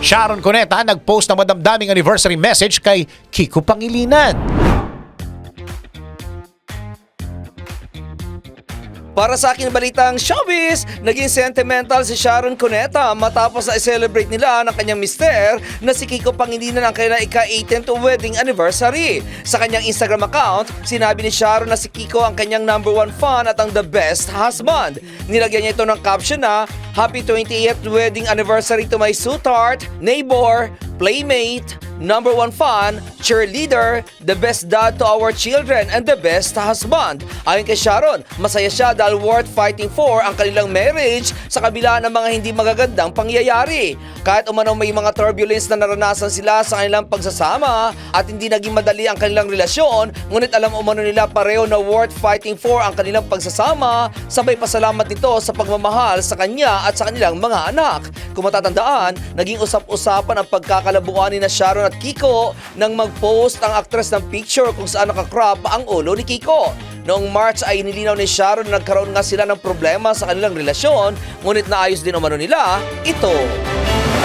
Sharon Cuneta nag-post ng madamdaming anniversary message kay Kiko Pangilinan. Para sa akin balitang showbiz, naging sentimental si Sharon Cuneta matapos na i-celebrate nila ng kanyang mister na si Kiko Pangilinan ang kailang ika-18th wedding anniversary. Sa kanyang Instagram account, sinabi ni Sharon na si Kiko ang kanyang number one fan at ang the best husband. Nilagyan niya ito ng caption na, Happy 28th wedding anniversary to my sweetheart, neighbor, playmate, number one fan, cheerleader, the best dad to our children, and the best husband. Ayon kay Sharon, masaya siya dahil worth fighting for ang kanilang marriage sa kabila ng mga hindi magagandang pangyayari. Kahit umano may mga turbulence na naranasan sila sa kanilang pagsasama at hindi naging madali ang kanilang relasyon, ngunit alam umano nila pareho na worth fighting for ang kanilang pagsasama, sabay pasalamat nito sa pagmamahal sa kanya at sa kanilang mga anak. Kung matatandaan, naging usap-usapan ang pagkakalabuan ni na Sharon at Kiko nang mag-post ang actress ng picture kung saan nakakrop ang ulo ni Kiko. Noong March ay nilinaw ni Sharon na nagkaroon nga sila ng problema sa kanilang relasyon, ngunit naayos din umano nila ito.